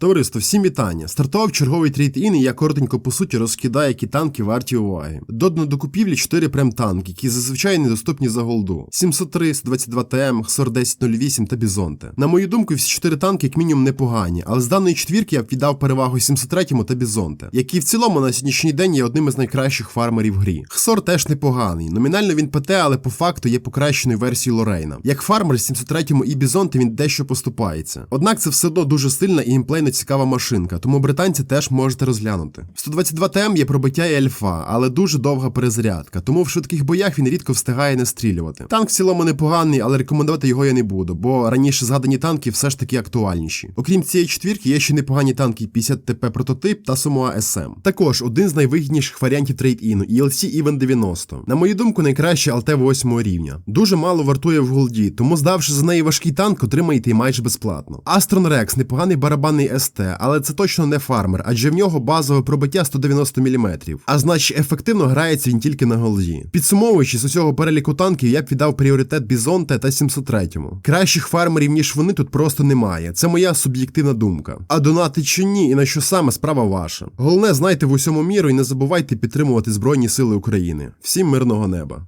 Товариство, всім вітання. Стартував черговий трейд-ін, і я коротенько по суті розкидаю, які танки варті уваги. Додано до купівлі 4 прем-танки, які зазвичай недоступні за голду: 703, 122 ТМ, XOR 1008 та Бізонте. На мою думку, всі 4 танки як мінімум непогані, але з даної четвірки я б віддав перевагу 703 та Бізонте, які в цілому на сьогоднішній день є одним із найкращих фармерів в грі. XOR теж непоганий. Номінально він ПТ, але по факту є покращеною версією Лорейна. Як фармер з 703 і Бізонте він дещо поступається. Однак це все одно дуже сильна і геймплейно цікава машинка, тому британці теж можете розглянути. В 122 ТМ є пробиття і альфа, але дуже довга перезарядка, тому в швидких боях він рідко встигає настрілювати. Танк в цілому непоганий, але рекомендувати його я не буду, бо раніше згадані танки все ж таки актуальніші. Окрім цієї четвірки, є ще непогані танки 50 ТП прототип та Samoa SM. Також один з найвигідніших варіантів трейд-іну ELC Even 90. На мою думку, найкраще ЛТ 8 рівня. Дуже мало вартує в голді, тому здавши за неї важкий танк, отримаєте її майже безплатно. Астрон Рекс непоганий барабанний СТ, але це точно не фармер, адже в нього базове пробиття 190 мм. А значить, ефективно грається він тільки на голді. Підсумовуючи з усього переліку танків, я б віддав пріоритет Бізонте та 703. Кращих фармерів, ніж вони, тут просто немає. Це моя суб'єктивна думка. А донати чи ні, і на що саме справа ваша. Головне, знайте в усьому міру і не забувайте підтримувати Збройні Сили України. Всім мирного неба.